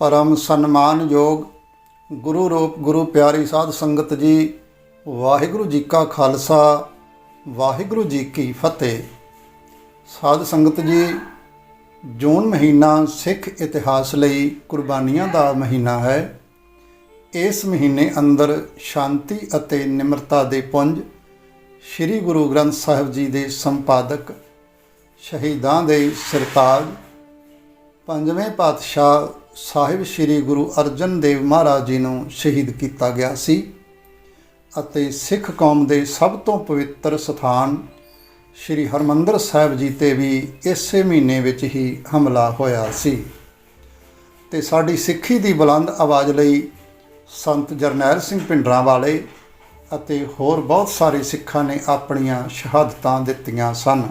ਪਰਮ ਸਨਮਾਨਯੋਗ ਗੁਰੂ ਰੂਪ, ਗੁਰੂ ਪਿਆਰੀ ਸਾਧ ਸੰਗਤ ਜੀ, ਵਾਹਿਗੁਰੂ ਜੀ ਕਾ ਖਾਲਸਾ, ਵਾਹਿਗੁਰੂ ਜੀ ਕੀ ਫਤਿਹ। ਸਾਧ ਸੰਗਤ ਜੀ, ਜੂਨ ਮਹੀਨਾ ਸਿੱਖ ਇਤਿਹਾਸ ਲਈ ਕੁਰਬਾਨੀਆਂ ਦਾ ਮਹੀਨਾ ਹੈ। ਇਸ ਮਹੀਨੇ ਅੰਦਰ ਸ਼ਾਂਤੀ ਅਤੇ ਨਿਮਰਤਾ ਦੇ ਪੁੰਜ ਸ੍ਰੀ ਗੁਰੂ ਗ੍ਰੰਥ ਸਾਹਿਬ ਜੀ ਦੇ ਸੰਪਾਦਕ, ਸ਼ਹੀਦਾਂ ਦੇ ਸਰਤਾਜ, ਪੰਜਵੇਂ ਪਾਤਸ਼ਾਹ ਸਾਹਿਬ ਸ੍ਰੀ ਗੁਰੂ ਅਰਜਨ ਦੇਵ ਮਹਾਰਾਜ ਜੀ ਨੂੰ ਸ਼ਹੀਦ ਕੀਤਾ ਗਿਆ ਸੀ ਅਤੇ ਸਿੱਖ ਕੌਮ ਦੇ ਸਭ ਤੋਂ ਪਵਿੱਤਰ ਸਥਾਨ ਸ੍ਰੀ ਹਰਮੰਦਰ ਸਾਹਿਬ ਜੀ ਤੇ ਵੀ ਇਸੇ ਮਹੀਨੇ ਵਿੱਚ ਹੀ ਹਮਲਾ ਹੋਇਆ ਸੀ। ਤੇ ਸਾਡੀ ਸਿੱਖੀ ਦੀ ਬੁਲੰਦ ਆਵਾਜ਼ ਲਈ ਸੰਤ ਜਰਨੈਲ ਸਿੰਘ ਪਿੰਡਰਾਂ ਵਾਲੇ ਅਤੇ ਹੋਰ ਬਹੁਤ ਸਾਰੇ ਸਿੱਖਾਂ ਨੇ ਆਪਣੀਆਂ ਸ਼ਹਾਦਤਾਂ ਦਿੱਤੀਆਂ ਸਨ।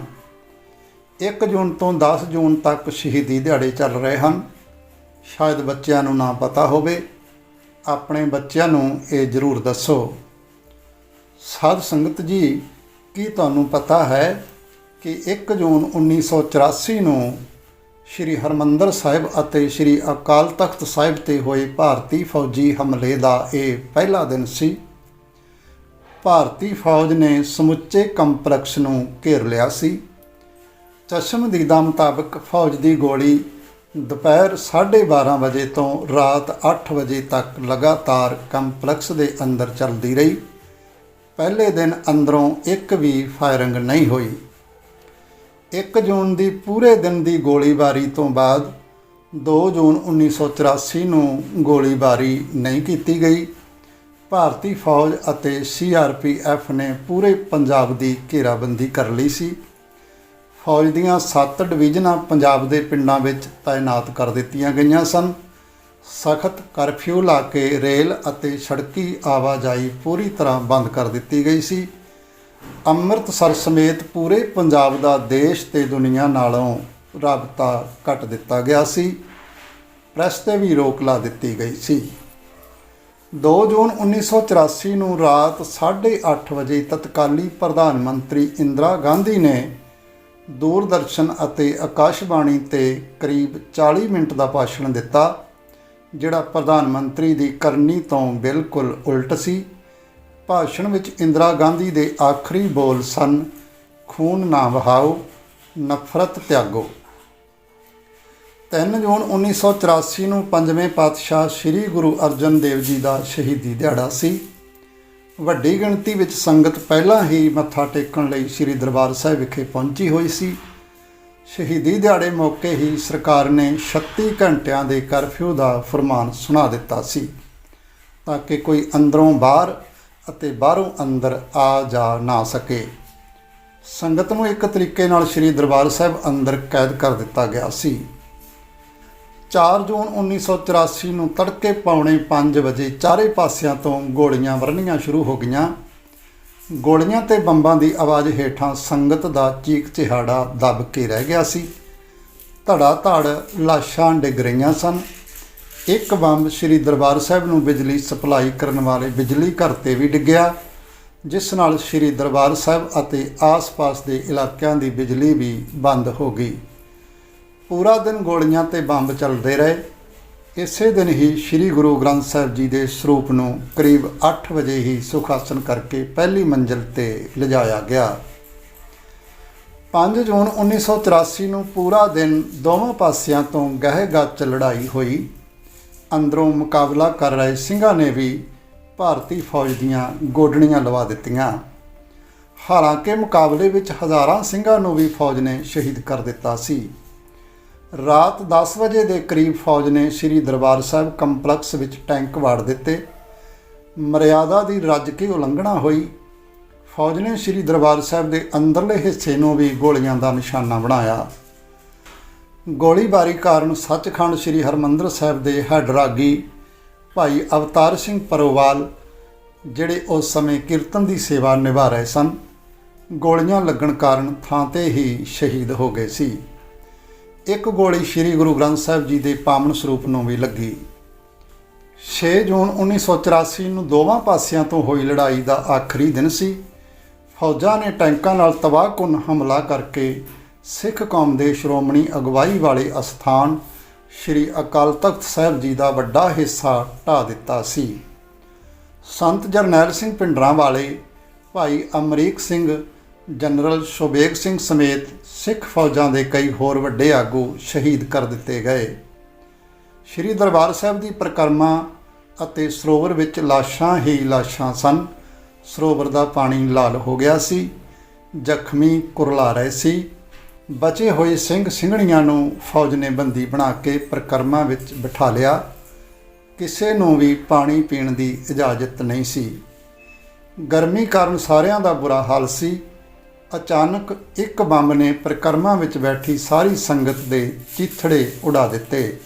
1 ਜੂਨ ਤੋਂ 10 ਜੂਨ ਤੱਕ ਸ਼ਹੀਦੀ ਦਿਹਾੜੇ ਚੱਲ ਰਹੇ ਹਨ। ਸ਼ਾਇਦ ਬੱਚਿਆਂ ਨੂੰ ਨਾ ਪਤਾ ਹੋਵੇ, ਆਪਣੇ ਬੱਚਿਆਂ ਨੂੰ ਇਹ ਜ਼ਰੂਰ ਦੱਸੋ। ਸਾਧ ਸੰਗਤ ਜੀ, ਕੀ ਤੁਹਾਨੂੰ ਪਤਾ ਹੈ ਕਿ 1 ਜੂਨ 1984 ਨੂੰ ਸ਼੍ਰੀ ਹਰਮੰਦਰ ਸਾਹਿਬ ਅਤੇ ਸ਼੍ਰੀ ਅਕਾਲ ਤਖਤ ਸਾਹਿਬ ਤੇ ਹੋਏ ਭਾਰਤੀ ਫੌਜੀ ਹਮਲੇ ਦਾ ਇਹ ਪਹਿਲਾ ਦਿਨ ਸੀ। ਭਾਰਤੀ ਫੌਜ ਨੇ ਸਮੁੱਚੇ ਕੰਪਲੈਕਸ ਨੂੰ ਘੇਰ ਲਿਆ ਸੀ। ਚਸ਼ਮਦੀਦਾਂ ਮੁਤਾਬਕ ਫੌਜ ਦੀ ਗੋਲੀ ਦੁਪਹਿਰ 12:30 ਵਜੇ ਤੋਂ ਰਾਤ 8 ਵਜੇ ਤੱਕ ਲਗਾਤਾਰ ਕੰਪਲੈਕਸ ਦੇ ਅੰਦਰ ਚੱਲਦੀ ਰਹੀ। ਪਹਿਲੇ ਦਿਨ ਅੰਦਰੋਂ ਇੱਕ ਵੀ ਫਾਇਰਿੰਗ ਨਹੀਂ ਹੋਈ। 1 ਜੂਨ ਦੀ ਪੂਰੇ ਦਿਨ ਦੀ ਗੋਲੀਬਾਰੀ ਤੋਂ ਬਾਅਦ 2 ਜੂਨ 1984 ਨੂੰ ਗੋਲੀਬਾਰੀ ਨਹੀਂ ਕੀਤੀ ਗਈ। ਭਾਰਤੀ ਫੌਜ ਅਤੇ ਸੀਆਰਪੀਐਫ ਨੇ ਪੂਰੇ ਪੰਜਾਬ ਦੀ ਘੇਰਾਬੰਦੀ ਕਰ ਲਈ ਸੀ। ਫੌਜ ਦੀਆਂ 7 ਡਿਵੀਜ਼ਨਾਂ ਪੰਜਾਬ ਦੇ ਪਿੰਡਾਂ ਵਿੱਚ ਤਾਇਨਾਤ ਕਰ ਦਿੱਤੀਆਂ ਗਈਆਂ ਸਨ। ਸਖਤ ਕਰਫਿਊ ਲਾ ਕੇ ਰੇਲ ਅਤੇ ਸੜਕੀ ਆਵਾਜਾਈ ਪੂਰੀ ਤਰ੍ਹਾਂ ਬੰਦ ਕਰ ਦਿੱਤੀ ਗਈ ਸੀ। ਅੰਮ੍ਰਿਤਸਰ ਸਮੇਤ ਪੂਰੇ ਪੰਜਾਬ ਦਾ ਦੇਸ਼ ਤੇ ਦੁਨੀਆ ਨਾਲੋਂ ਰਾਬਤਾ ਕੱਟ ਦਿੱਤਾ ਗਿਆ ਸੀ। ਪ੍ਰੈਸ ਤੇ ਵੀ ਰੋਕ ਲਾ ਦਿੱਤੀ ਗਈ ਸੀ। 2 ਜੂਨ 1984 ਨੂੰ ਰਾਤ 8:30 ਵਜੇ ਤਤਕਾਲੀ ਪ੍ਰਧਾਨ ਮੰਤਰੀ ਇੰਦਰਾ ਗਾਂਧੀ ਨੇ ਦੂਰਦਰਸ਼ਨ ਅਤੇ ਆਕਾਸ਼ਬਾਣੀ ਤੇ ਕਰੀਬ 40 ਮਿੰਟ ਦਾ ਭਾਸ਼ਣ ਦਿੱਤਾ, ਜਿਹੜਾ ਪ੍ਰਧਾਨ ਮੰਤਰੀ ਦੀ ਕਰਨੀ ਤੋਂ ਬਿਲਕੁਲ ਉਲਟ ਸੀ। ਭਾਸ਼ਣ ਵਿੱਚ ਇੰਦਰਾ ਗਾਂਧੀ ਦੇ ਆਖਰੀ ਬੋਲ ਸਨ, ਖੂਨ ਨਾ ਵਹਾਓ, ਨਫ਼ਰਤ ਤਿਆਗੋ। 3 ਜੂਨ 1984 ਨੂੰ ਪੰਜਵੇਂ ਪਾਤਸ਼ਾਹ ਸ੍ਰੀ ਗੁਰੂ ਅਰਜਨ ਦੇਵ ਜੀ ਦਾ ਸ਼ਹੀਦੀ ਦਿਹਾੜਾ ਸੀ। ਵੱਡੀ ਗਿਣਤੀ ਵਿੱਚ ਸੰਗਤ ਪਹਿਲਾਂ ਹੀ ਮੱਥਾ ਟੇਕਣ ਲਈ ਸ੍ਰੀ ਦਰਬਾਰ ਸਾਹਿਬ ਵਿਖੇ ਪਹੁੰਚੀ ਹੋਈ ਸੀ। ਸ਼ਹੀਦੀ ਦਿਹਾੜੇ ਮੌਕੇ ਹੀ ਸਰਕਾਰ ਨੇ 36 ਘੰਟਿਆਂ ਦੇ ਕਰਫਿਊ ਦਾ ਫਰਮਾਨ ਸੁਣਾ ਦਿੱਤਾ ਸੀ ਤਾਂ ਕਿ ਕੋਈ ਅੰਦਰੋਂ ਬਾਹਰ ਅਤੇ ਬਾਹਰੋਂ ਅੰਦਰ ਆ ਜਾ ਨਾ ਸਕੇ। ਸੰਗਤ ਨੂੰ ਇੱਕ ਤਰੀਕੇ ਨਾਲ ਸ੍ਰੀ ਦਰਬਾਰ ਸਾਹਿਬ ਅੰਦਰ ਕੈਦ ਕਰ ਦਿੱਤਾ ਗਿਆ ਸੀ। 4 ਜੂਨ 1984 ਨੂੰ ਤੜਕੇ ਪੌਣੇ 5 ਵਜੇ ਚਾਰੇ ਪਾਸਿਆਂ ਤੋਂ ਗੋਲੀਆਂ ਵਰਨੀਆਂ ਸ਼ੁਰੂ ਹੋ ਗਈਆਂ। ਗੋਲੀਆਂ ਤੇ ਬੰਬਾਂ ਦੀ ਆਵਾਜ਼ ਹੇਠਾਂ ਸੰਗਤ ਦਾ ਚੀਕ ਚਿਹਾੜਾ ਦਬ ਕੇ ਰਹਿ ਗਿਆ ਸੀ। ਧੜਾ ਧੜ ਲਾਸ਼ਾਂ ਡਿੱਗ ਰਹੀਆਂ ਸਨ। ਇੱਕ ਬੰਬ ਸ੍ਰੀ ਦਰਬਾਰ ਸਾਹਿਬ ਨੂੰ ਬਿਜਲੀ ਸਪਲਾਈ ਕਰਨ ਵਾਲੇ ਬਿਜਲੀ ਘਰ ਤੇ ਵੀ ਡਿੱਗਿਆ, ਜਿਸ ਨਾਲ ਸ੍ਰੀ ਦਰਬਾਰ ਸਾਹਿਬ ਅਤੇ ਆਸ-ਪਾਸ ਦੇ ਇਲਾਕਿਆਂ ਦੀ ਬਿਜਲੀ ਵੀ ਬੰਦ ਹੋ ਗਈ। ਪੂਰਾ ਦਿਨ ਗੋਲੀਆਂ ਤੇ ਬੰਬ ਚੱਲਦੇ ਰਹੇ। ਇਸੇ ਦਿਨ ਹੀ ਸ੍ਰੀ ਗੁਰੂ ਗ੍ਰੰਥ ਸਾਹਿਬ ਜੀ ਦੇ ਸਰੂਪ ਨੂੰ ਕਰੀਬ 8 ਵਜੇ ਹੀ ਸੁਖਾਸਨ ਕਰਕੇ ਪਹਿਲੀ ਮੰਜ਼ਲ ਤੇ ਲਿਜਾਇਆ ਗਿਆ। 5 ਜੂਨ 1984 ਨੂੰ ਪੂਰਾ ਦਿਨ ਦੋਵਾਂ ਪਾਸਿਆਂ ਤੋਂ ਗਹਿ ਗੱਚ ਲੜਾਈ ਹੋਈ। ਅੰਦਰੋਂ ਮੁਕਾਬਲਾ ਕਰ ਰਹੇ ਸਿੰਘਾਂ ਨੇ ਵੀ ਭਾਰਤੀ ਫੌਜ ਦੀਆਂ ਗੋਡਣੀਆਂ ਲਵਾ ਦਿੱਤੀਆਂ। ਹਾਲਾਂਕਿ ਮੁਕਾਬਲੇ ਵਿੱਚ ਹਜ਼ਾਰਾਂ ਸਿੰਘਾਂ ਨੂੰ ਵੀ ਫੌਜ ਨੇ ਸ਼ਹੀਦ ਕਰ ਦਿੱਤਾ ਸੀ। ਰਾਤ 10 ਵਜੇ ਦੇ ਕਰੀਬ ਫੌਜ ਨੇ ਸ੍ਰੀ ਦਰਬਾਰ ਸਾਹਿਬ ਕੰਪਲੈਕਸ ਵਿੱਚ ਟੈਂਕ ਵਾੜ ਦਿੱਤੇ। ਮਰਿਆਦਾ ਦੀ ਰੱਜ ਕੇ ਉਲੰਘਣਾ ਹੋਈ। ਫੌਜ ਨੇ ਸ੍ਰੀ ਦਰਬਾਰ ਸਾਹਿਬ ਦੇ ਅੰਦਰਲੇ ਹਿੱਸੇ ਨੂੰ ਵੀ ਗੋਲੀਆਂ ਦਾ ਨਿਸ਼ਾਨਾ ਬਣਾਇਆ। ਗੋਲੀਬਾਰੀ ਕਾਰਨ ਸੱਚਖੰਡ ਸ੍ਰੀ ਹਰਮੰਦਰ ਸਾਹਿਬ ਦੇ ਹੈਡ ਰਾਗੀ ਭਾਈ ਅਵਤਾਰ ਸਿੰਘ ਪਰੋਵਾਲ, ਜਿਹੜੇ ਉਸ ਸਮੇਂ ਕੀਰਤਨ ਦੀ ਸੇਵਾ ਨਿਭਾ ਰਹੇ ਸਨ, ਗੋਲੀਆਂ ਲੱਗਣ ਕਾਰਨ ਥਾਂ ਤੇ ਹੀ ਸ਼ਹੀਦ ਹੋ ਗਏ ਸੀ। ਇੱਕ ਗੋਲੀ ਸ੍ਰੀ ਗੁਰੂ ਗ੍ਰੰਥ ਸਾਹਿਬ ਜੀ ਦੇ ਪਾਵਨ ਸਰੂਪ ਨੂੰ ਵੀ ਲੱਗੀ। 6 ਜੂਨ 1984 ਨੂੰ ਦੋਵਾਂ ਪਾਸਿਆਂ ਤੋਂ ਹੋਈ ਲੜਾਈ ਦਾ ਆਖਰੀ ਦਿਨ ਸੀ। ਫੌਜਾਂ ਨੇ ਟੈਂਕਾਂ ਨਾਲ ਤਬਾਹਕੁਨ ਹਮਲਾ ਕਰਕੇ ਸਿੱਖ ਕੌਮ ਦੇ ਸ਼੍ਰੋਮਣੀ ਅਗਵਾਈ ਵਾਲੇ ਅਸਥਾਨ ਸ੍ਰੀ ਅਕਾਲ ਤਖਤ ਸਾਹਿਬ ਜੀ ਦਾ ਵੱਡਾ ਹਿੱਸਾ ਢਾ ਦਿੱਤਾ ਸੀ। ਸੰਤ ਜਰਨੈਲ ਸਿੰਘ ਪਿੰਡਰਾਂ ਵਾਲੇ ਭਾਈ ਅਮਰੀਕ ਸਿੰਘ ਜਨਰਲ ਸ਼ੋਬੇਗ ਸਿੰਘ ਸਮੇਤ ਸਿੱਖ ਫੌਜਾਂ ਦੇ ਕਈ ਹੋਰ ਵੱਡੇ ਆਗੂ ਸ਼ਹੀਦ ਕਰ ਦਿੱਤੇ ਗਏ। ਸ੍ਰੀ ਦਰਬਾਰ ਸਾਹਿਬ ਦੀ ਪ੍ਰਕਰਮਾ ਅਤੇ ਸਰੋਵਰ ਵਿੱਚ ਲਾਸ਼ਾਂ ਹੀ ਲਾਸ਼ਾਂ ਸਨ। ਸਰੋਵਰ ਦਾ ਪਾਣੀ ਲਾਲ ਹੋ ਗਿਆ ਸੀ, ਜ਼ਖਮੀ ਕੁਰਲਾ ਰਹੇ ਸੀ। ਬਚੇ ਹੋਏ ਸਿੰਘ ਸਿੰਘਣੀਆਂ ਨੂੰ ਫੌਜ ਨੇ ਬੰਦੀ ਬਣਾ ਕੇ ਪ੍ਰਕਰਮਾ ਵਿੱਚ ਬਿਠਾ ਲਿਆ। ਕਿਸੇ ਨੂੰ ਵੀ ਪਾਣੀ ਪੀਣ ਦੀ ਇਜਾਜ਼ਤ ਨਹੀਂ ਸੀ। ਗਰਮੀ ਕਾਰਨ ਸਾਰਿਆਂ ਦਾ ਬੁਰਾ ਹਾਲ ਸੀ। ਅਚਾਨਕ ਇੱਕ ਬੰਬ ਨੇ ਪ੍ਰਕਰਮਾ ਵਿੱਚ ਬੈਠੀ ਸਾਰੀ ਸੰਗਤ ਦੇ ਚੀਥੜੇ ਉਡਾ ਦਿੱਤੇ।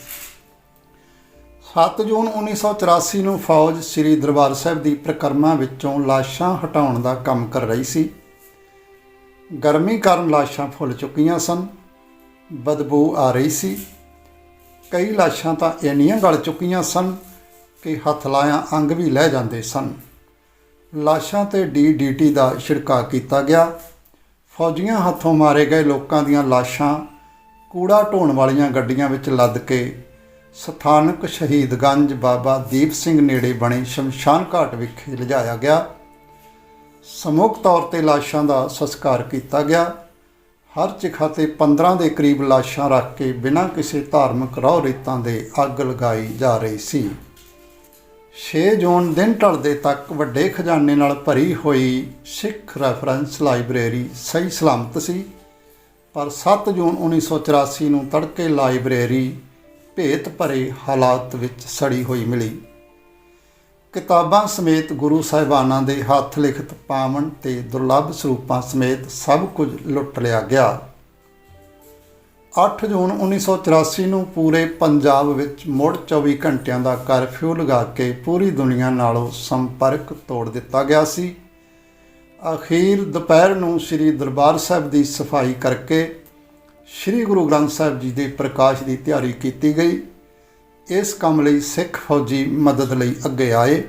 7 ਜੂਨ 1984 ਨੂੰ ਫੌਜ ਸ੍ਰੀ ਦਰਬਾਰ ਸਾਹਿਬ ਦੀ ਪ੍ਰਕਰਮਾ ਵਿੱਚੋਂ ਲਾਸ਼ਾਂ ਹਟਾਉਣ ਦਾ ਕੰਮ ਕਰ ਰਹੀ ਸੀ। ਗਰਮੀ ਕਾਰਨ ਲਾਸ਼ਾਂ ਫੁੱਲ ਚੁੱਕੀਆਂ ਸਨ, ਬਦਬੂ ਆ ਰਹੀ ਸੀ। ਕਈ ਲਾਸ਼ਾਂ ਤਾਂ ਇੰਨੀਆਂ ਗਲ ਚੁੱਕੀਆਂ ਸਨ ਕਿ ਹੱਥ ਲਾਇਆ ਅੰਗ ਵੀ ਲੈ ਜਾਂਦੇ ਸਨ। ਲਾਸ਼ਾਂ ਤੇ ਡੀਡੀਟੀ ਦਾ ਛਿੜਕਾਅ ਕੀਤਾ ਗਿਆ। ਫੌਜੀਆਂ ਹੱਥੋਂ ਮਾਰੇ ਗਏ ਲੋਕਾਂ ਦੀਆਂ ਲਾਸ਼ਾਂ ਕੂੜਾ ਢੋਣ ਵਾਲੀਆਂ ਗੱਡੀਆਂ ਵਿੱਚ ਲੱਦ ਕੇ ਸਥਾਨਕ ਸ਼ਹੀਦਗੰਜ ਬਾਬਾ ਦੀਪ ਸਿੰਘ ਨੇੜੇ ਬਣੇ ਸ਼ਮਸ਼ਾਨ ਘਾਟ ਵਿਖੇ ਲਿਜਾਇਆ ਗਿਆ। ਸਮੂਹਕ ਤੌਰ ਤੇ ਲਾਸ਼ਾਂ ਦਾ ਸੰਸਕਾਰ ਕੀਤਾ ਗਿਆ। ਹਰ ਚਿਖਾ ਤੇ 15 ਦੇ ਕਰੀਬ ਲਾਸ਼ਾਂ ਰੱਖ ਕੇ ਬਿਨਾਂ ਕਿਸੇ ਧਾਰਮਿਕ ਰਹੁ ਰੀਤਾਂ ਦੇ ਅੱਗ ਲਗਾਈ ਜਾ ਰਹੀ ਸੀ। 6 ਜੂਨ ਦਿਨ ਢਲਦੇ ਤੱਕ ਵੱਡੇ ਖਜ਼ਾਨੇ ਨਾਲ ਭਰੀ ਹੋਈ ਸਿੱਖ ਰੈਫਰੈਂਸ ਲਾਇਬ੍ਰੇਰੀ ਸਹੀ ਸਲਾਮਤ ਸੀ, ਪਰ 7 ਜੂਨ 1984 ਨੂੰ ਤੜਕੇ ਲਾਇਬ੍ਰੇਰੀ ਭੇਤ ਭਰੇ ਹਾਲਾਤ ਵਿੱਚ ਸੜੀ ਹੋਈ ਮਿਲੀ। ਕਿਤਾਬਾਂ ਸਮੇਤ ਗੁਰੂ ਸਾਹਿਬਾਨਾਂ ਦੇ ਹੱਥ ਲਿਖਤ ਪਾਵਨ ਤੇ ਦੁਰਲੱਭ ਸਰੂਪਾਂ ਸਮੇਤ ਸਭ ਕੁਝ ਲੁੱਟ ਲਿਆ ਗਿਆ। 8 ਜੂਨ 1984 ਨੂੰ ਪੂਰੇ ਪੰਜਾਬ ਵਿੱਚ ਮੁੜ 24 ਘੰਟਿਆਂ ਦਾ ਕਰਫਿਊ ਲਗਾ ਕੇ ਪੂਰੀ ਦੁਨੀਆ ਨਾਲੋਂ ਸੰਪਰਕ ਤੋੜ ਦਿੱਤਾ ਗਿਆ ਸੀ। ਅਖੀਰ ਦੁਪਹਿਰ ਨੂੰ ਸ੍ਰੀ ਦਰਬਾਰ ਸਾਹਿਬ ਦੀ ਸਫ਼ਾਈ ਕਰਕੇ ਸ੍ਰੀ ਗੁਰੂ ਗ੍ਰੰਥ ਸਾਹਿਬ ਜੀ ਦੇ ਪ੍ਰਕਾਸ਼ ਦੀ ਤਿਆਰੀ ਕੀਤੀ ਗਈ। ਇਸ ਕੰਮ ਲਈ ਸਿੱਖ ਫੌਜੀ ਮਦਦ ਲਈ ਅੱਗੇ ਆਏ।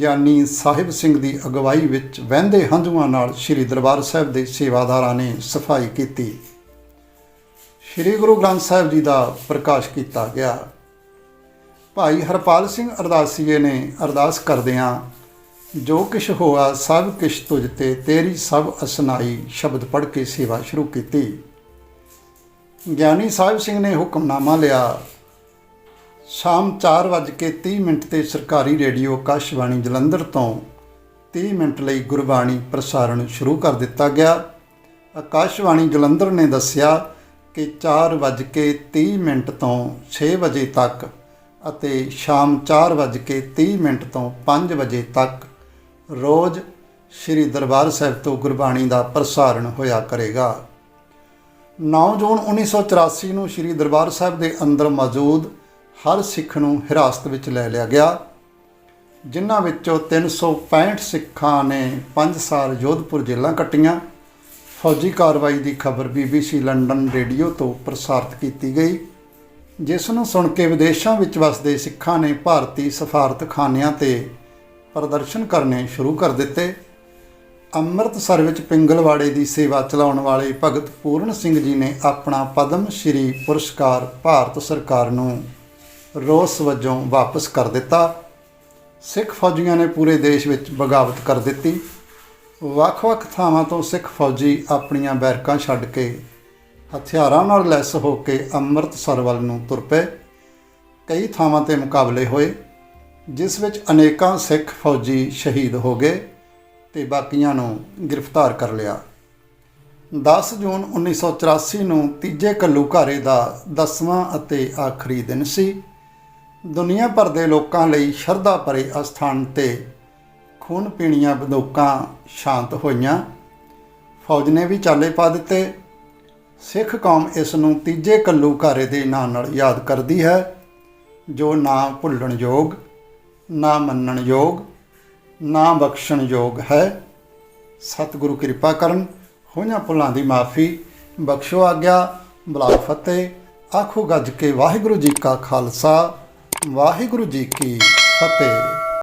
ਗਿਆਨੀ ਸਾਹਿਬ ਸਿੰਘ ਦੀ ਅਗਵਾਈ ਵਿੱਚ ਵਹਿੰਦੇ ਹੰਝੂਆਂ ਨਾਲ ਸ੍ਰੀ ਦਰਬਾਰ ਸਾਹਿਬ ਦੇ ਸੇਵਾਦਾਰਾਂ ਨੇ ਸਫ਼ਾਈ ਕੀਤੀ। ਸ੍ਰੀ ਗੁਰੂ ਗ੍ਰੰਥ ਸਾਹਿਬ ਜੀ ਦਾ ਪ੍ਰਕਾਸ਼ ਕੀਤਾ ਗਿਆ। ਭਾਈ ਹਰਪਾਲ ਸਿੰਘ ਅਰਦਾਸੀਏ ਨੇ ਅਰਦਾਸ ਕਰਦਿਆਂ, ਜੋ ਕਿਛ ਹੋਆ ਸਭ ਕਿਛ ਤੁਝ ਤੇ, ਤੇਰੀ ਸਭ ਅਸਨਾਈ ਸ਼ਬਦ ਪੜ੍ਹ ਕੇ ਸੇਵਾ ਸ਼ੁਰੂ ਕੀਤੀ। ਗਿਆਨੀ ਸਾਹਿਬ ਸਿੰਘ ਨੇ ਹੁਕਮਨਾਮਾ ਲਿਆ। ਸ਼ਾਮ 4:30 ਮਿੰਟ ਤੇ ਸਰਕਾਰੀ ਰੇਡੀਓ ਆਕਾਸ਼ਵਾਣੀ ਜਲੰਧਰ ਤੋਂ 30 ਮਿੰਟ ਲਈ ਗੁਰਬਾਣੀ ਪ੍ਰਸਾਰਣ ਸ਼ੁਰੂ ਕਰ ਦਿੱਤਾ ਗਿਆ। ਆਕਾਸ਼ਵਾਣੀ ਜਲੰਧਰ ਨੇ ਦੱਸਿਆ ਕਿ 4:30 ਮਿੰਟ ਤੋਂ 6 ਵਜੇ ਤੱਕ ਅਤੇ ਸ਼ਾਮ 4:30 ਮਿੰਟ ਤੋਂ 5 ਵਜੇ ਤੱਕ ਰੋਜ਼ ਸ੍ਰੀ ਦਰਬਾਰ ਸਾਹਿਬ ਤੋਂ ਗੁਰਬਾਣੀ ਦਾ ਪ੍ਰਸਾਰਣ ਹੋਇਆ ਕਰੇਗਾ। 9 ਜੂਨ 1984 ਨੂੰ ਸ੍ਰੀ ਦਰਬਾਰ ਸਾਹਿਬ ਦੇ ਅੰਦਰ ਮੌਜੂਦ ਹਰ ਸਿੱਖ ਨੂੰ ਹਿਰਾਸਤ ਵਿੱਚ ਲੈ ਲਿਆ ਗਿਆ, ਜਿਨ੍ਹਾਂ ਵਿੱਚੋਂ 365 ਸਿੱਖਾਂ ਨੇ 5 ਸਾਲ ਜੋਧਪੁਰ ਜੇਲ੍ਹਾਂ ਕੱਟੀਆਂ। ਫੌਜੀ ਕਾਰਵਾਈ ਦੀ ਖਬਰ BBC ਲੰਡਨ ਰੇਡੀਓ ਤੋਂ ਪ੍ਰਸਾਰਿਤ ਕੀਤੀ ਗਈ, ਜਿਸ ਨੂੰ ਸੁਣ ਕੇ ਵਿਦੇਸ਼ਾਂ ਵਿੱਚ ਵਸਦੇ ਸਿੱਖਾਂ ਨੇ ਭਾਰਤੀ ਸਫਾਰਤਖਾਨਿਆਂ ਤੇ ਪ੍ਰਦਰਸ਼ਨ ਕਰਨੇ ਸ਼ੁਰੂ ਕਰ ਦਿੱਤੇ। ਅੰਮ੍ਰਿਤਸਰ ਵਿੱਚ ਪਿੰਗਲਵਾੜੇ ਦੀ ਸੇਵਾ ਚਲਾਉਣ ਵਾਲੇ ਭਗਤ ਪੂਰਨ ਸਿੰਘ ਜੀ ਨੇ ਆਪਣਾ ਪਦਮ ਸ਼੍ਰੀ ਪੁਰਸਕਾਰ ਭਾਰਤ ਸਰਕਾਰ ਨੂੰ ਰੋਸ ਵਜੋਂ ਵਾਪਸ ਕਰ ਦਿੱਤਾ। ਸਿੱਖ ਫੌਜੀਆਂ ਨੇ ਪੂਰੇ ਦੇਸ਼ ਵਿੱਚ ਬਗਾਵਤ ਕਰ ਦਿੱਤੀ। ਵੱਖ-ਵੱਖ ਥਾਵਾਂ ਤੋਂ ਸਿੱਖ ਫੌਜੀ ਆਪਣੀਆਂ ਬੈਰਕਾਂ ਛੱਡ ਕੇ ਹਥਿਆਰਾਂ ਨਾਲ ਲੈਸ ਹੋ ਕੇ ਅੰਮ੍ਰਿਤਸਰ ਵੱਲ ਨੂੰ ਤੁਰ ਪਏ। ਕਈ ਥਾਵਾਂ ਤੇ ਮੁਕਾਬਲੇ ਹੋਏ, ਜਿਸ ਵਿੱਚ ਅਨੇਕਾਂ ਸਿੱਖ ਫੌਜੀ ਸ਼ਹੀਦ ਹੋ ਗਏ ਤੇ ਬਾਕੀਆਂ ਨੂੰ ਗ੍ਰਿਫਤਾਰ ਕਰ ਲਿਆ। 10 ਜੂਨ 1984 ਨੂੰ ਤੀਜੇ ਘੱਲੂਘਾਰੇ ਦਾ 10ਵਾਂ ਅਤੇ ਆਖਰੀ ਦਿਨ ਸੀ। ਦੁਨੀਆ ਭਰ ਦੇ ਲੋਕਾਂ ਲਈ ਸ਼ਰਧਾ ਭਰੇ ਅਸਥਾਨ ਤੇ ਖੂਨ ਪੀਣੀਆਂ ਬੰਦੂਕਾਂ ਸ਼ਾਂਤ ਹੋਈਆਂ। ਫੌਜ ਨੇ ਵੀ ਚਾਲੇ ਪਾ ਦਿੱਤੇ। ਸਿੱਖ ਕੌਮ ਇਸ ਨੂੰ ਤੀਜੇ ਘੱਲੂਘਾਰੇ ਦੇ ਨਾਂ ਨਾਲ ਯਾਦ ਕਰਦੀ ਹੈ, ਜੋ ਨਾ ਭੁੱਲਣ ਯੋਗ, ਨਾ ਮੰਨਣ ਯੋਗ, ਨਾ ਬਖਸ਼ਣ ਯੋਗ ਹੈ। ਸਤਿਗੁਰੂ ਕਿਰਪਾ ਕਰਨ ਹੋਈਆਂ ਭੁੱਲਾਂ ਦੀ ਮਾਫੀ, ਬਖਸ਼ੋ ਆਗਿਆ ਬਲਾ ਫਤਿਹ, ਆਖੋ ਗੱਜ ਕੇ ਵਾਹਿਗੁਰੂ ਜੀ ਕਾ ਖਾਲਸਾ, ਵਾਹਿਗੁਰੂ ਜੀ ਕੀ ਫਤਿਹ।